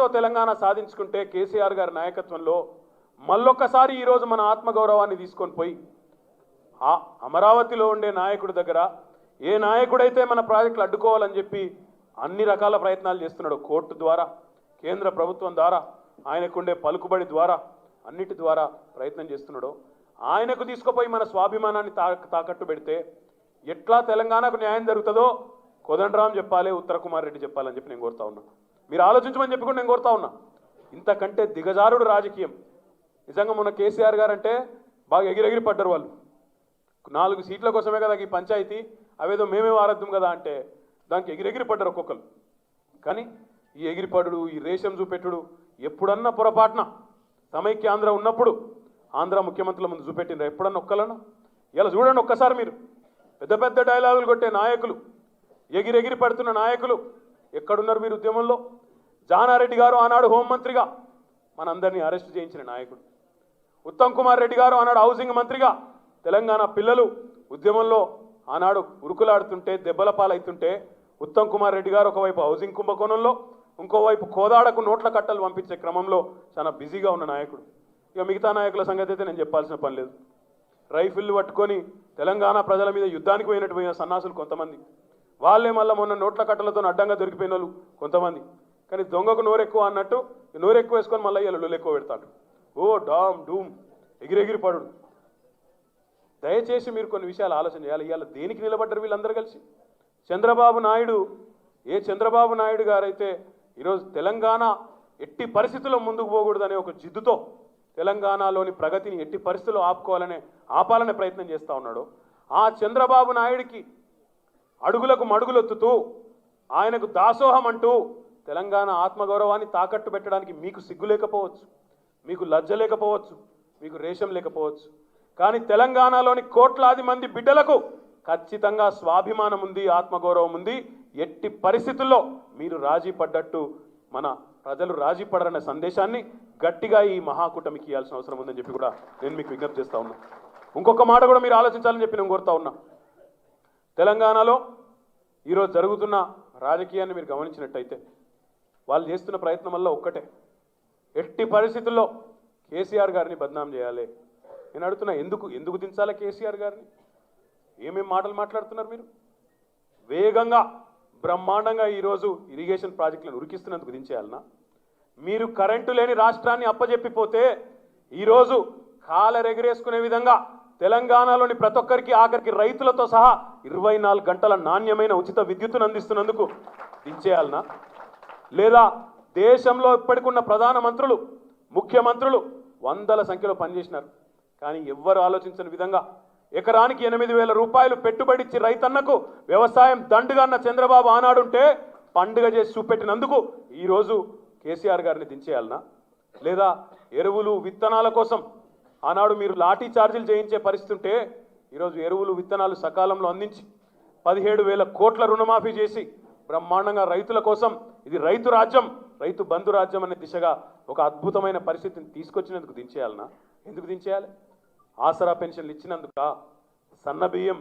కష్టాలతో తెలంగాణ సాధించుకుంటే కేసీఆర్ గారి నాయకత్వంలో మళ్ళొక్కసారి ఈరోజు మన ఆత్మగౌరవాన్ని తీసుకొని పోయి ఆ అమరావతిలో ఉండే నాయకుడి దగ్గర ఏ నాయకుడైతే మన ప్రాజెక్టులు అడ్డుకోవాలని చెప్పి అన్ని రకాల ప్రయత్నాలు చేస్తున్నాడు కోర్టు ద్వారా కేంద్ర ప్రభుత్వం ద్వారా ఆయనకుండే పలుకుబడి ద్వారా అన్నిటి ద్వారా ప్రయత్నం చేస్తున్నాడు ఆయనకు తీసుకుపోయి మన స్వాభిమానాన్ని తా తాకట్టు పెడితే ఎట్లా తెలంగాణకు న్యాయం జరుగుతుందో కోదండరాం చెప్పాలి ఉత్తర కుమార్ రెడ్డి చెప్పాలని చెప్పి నేను కోరుతా ఉన్నాను మీరు ఆలోచించమని చెప్పి కూడా నేను కోరుతా ఉన్నా. ఇంతకంటే దిగజారుడు రాజకీయం. నిజంగా మొన్న కేసీఆర్ గారు అంటే బాగా ఎగిరెగిరి పడ్డారు వాళ్ళు. నాలుగు సీట్ల కోసమే కదా ఈ పంచాయతీ అవేదో మేమే వారద్దాం కదా అంటే దానికి ఎగిరెగిరి పడ్డారు ఒక్కొక్కరు. కానీ ఈ ఎగిరిపడుడు ఈ రేషం చూపెట్టుడు ఎప్పుడన్నా పొరపాటున. సమైక్య ఆంధ్ర ఉన్నప్పుడు ఆంధ్ర ముఖ్యమంత్రుల ముందు చూపెట్టిండ్రు ఎప్పుడన్నా ఒక్కలను ఇలా చూడండి ఒక్కసారి మీరు. పెద్ద పెద్ద డైలాగులు కొట్టే నాయకులు ఎగిరెగిరి పడుతున్న నాయకులు ఎక్కడున్నారు మీరు ఉద్యమంలో? జానారెడ్డి గారు ఆనాడు హోంమంత్రిగా మనందరినీ అరెస్ట్ చేయించిన నాయకుడు. ఉత్తమ్ కుమార్ రెడ్డి గారు ఆనాడు హౌసింగ్ మంత్రిగా. తెలంగాణ పిల్లలు ఉద్యమంలో ఆనాడు ఉరుకులాడుతుంటే దెబ్బల పాలవుతుంటే ఉత్తమ్ కుమార్ రెడ్డి గారు ఒకవైపు హౌసింగ్ కుంభకోణంలో ఇంకోవైపు కోదాడకు నోట్ల కట్టలు పంపించే క్రమంలో చాలా బిజీగా ఉన్న నాయకుడు. ఇక మిగతా నాయకుల సంగతి అయితే నేను చెప్పాల్సిన పని లేదు. రైఫిల్లు పట్టుకొని తెలంగాణ ప్రజల మీద యుద్ధానికి పోయినట్టు పోయిన సన్నాసులు కొంతమంది. వాళ్ళే మళ్ళీ మొన్న నోట్ల కట్టలతో అడ్డంగా దొరికిపోయిన వాళ్ళు కొంతమంది. కానీ దొంగకు నోరెక్కువ అన్నట్టు నోరెక్కువ వేసుకొని మళ్ళీ వీళ్ళు ఎక్కువ పెడతాడు. ఓ డామ్ డూమ్ ఎగిరెగిరి పడుడు. దయచేసి మీరు కొన్ని విషయాలు ఆలోచన చేయాలి. ఇవాళ దేనికి నిలబడ్డారు వీళ్ళందరూ కలిసి? చంద్రబాబు నాయుడు ఏ చంద్రబాబు నాయుడు గారైతే ఈరోజు తెలంగాణ ఎట్టి పరిస్థితుల్లో ముందుకు పోకూడదనే ఒక జిద్దుతో తెలంగాణలోని ప్రగతిని ఎట్టి పరిస్థితుల్లో ఆపుకోవాలనే ఆపాలనే ప్రయత్నం చేస్తూ ఉన్నాడు. ఆ చంద్రబాబు నాయుడికి అడుగులకు మడుగులొత్తుతూ ఆయనకు దాసోహం అంటూ తెలంగాణ ఆత్మగౌరవాన్ని తాకట్టు పెట్టడానికి మీకు సిగ్గు లేకపోవచ్చు మీకు లజ్జ లేకపోవచ్చు మీకు రేషం లేకపోవచ్చు. కానీ తెలంగాణలోని కోట్లాది మంది బిడ్డలకు ఖచ్చితంగా స్వాభిమానం ఉంది ఆత్మగౌరవం ఉంది. ఎట్టి పరిస్థితుల్లో మీరు రాజీ పడ్డట్టు మన ప్రజలు రాజీ పడరనే సందేశాన్ని గట్టిగా ఈ మహాకూటమికి ఇవ్వాల్సిన అవసరం ఉందని చెప్పి కూడా నేను మీకు విజ్ఞప్తి చేస్తా ఉన్నా. ఇంకొక మాట కూడా మీరు ఆలోచించాలని చెప్పి నేను కోరుతా ఉన్నా. తెలంగాణలో ఈరోజు జరుగుతున్న రాజకీయాన్ని మీరు గమనించినట్టయితే వాళ్ళు చేస్తున్న ప్రయత్నం వల్ల ఒక్కటే. ఎట్టి పరిస్థితుల్లో కేసీఆర్ గారిని బద్నాం చేయాలి. నేను అడుగుతున్నా ఎందుకు ఎందుకు దించాలి కేసీఆర్ గారిని? ఏమేం మాటలు మాట్లాడుతున్నారు మీరు? వేగంగా బ్రహ్మాండంగా ఈరోజు ఇరిగేషన్ ప్రాజెక్టులను ఉరికిస్తున్నందుకు దించేయాలనా? మీరు కరెంటు లేని రాష్ట్రాన్ని అప్పజెప్పిపోతే ఈరోజు కాలరెగరేసుకునే విధంగా తెలంగాణలోని ప్రతి ఒక్కరికి ఆఖరికి రైతులతో సహా ఇరవై నాలుగు గంటల నాణ్యమైన ఉచిత విద్యుత్తును అందిస్తున్నందుకు దించేయాలనా? లేదా దేశంలో ఇప్పటికున్న ప్రధాన మంత్రులు ముఖ్యమంత్రులు వందల సంఖ్యలో పనిచేసినారు. కానీ ఎవ్వరు ఆలోచించని విధంగా ఎకరానికి ఎనిమిది వేల రూపాయలు పెట్టుబడి ఇచ్చి రైతన్నకు వ్యవసాయం దండుగా అన్న చంద్రబాబు ఆనాడుంటే పండుగ చేసి చూపెట్టినందుకు ఈరోజు కేసీఆర్ గారిని దించేయాలనా? లేదా ఎరువులు విత్తనాల కోసం ఆనాడు మీరు లాఠీ ఛార్జీలు చేయించే పరిస్థితి ఉంటే ఈరోజు ఎరువులు విత్తనాలు సకాలంలో అందించి పదిహేడు వేల కోట్ల రుణమాఫీ చేసి బ్రహ్మాండంగా రైతుల కోసం ఇది రైతు రాజ్యం రైతు బంధు రాజ్యం అనే దిశగా ఒక అద్భుతమైన పరిస్థితిని తీసుకొచ్చినందుకు దించేయాలనా ఎందుకు దించేయాలి ఆసరా పెన్షన్లు ఇచ్చినందుక? సన్న బియ్యం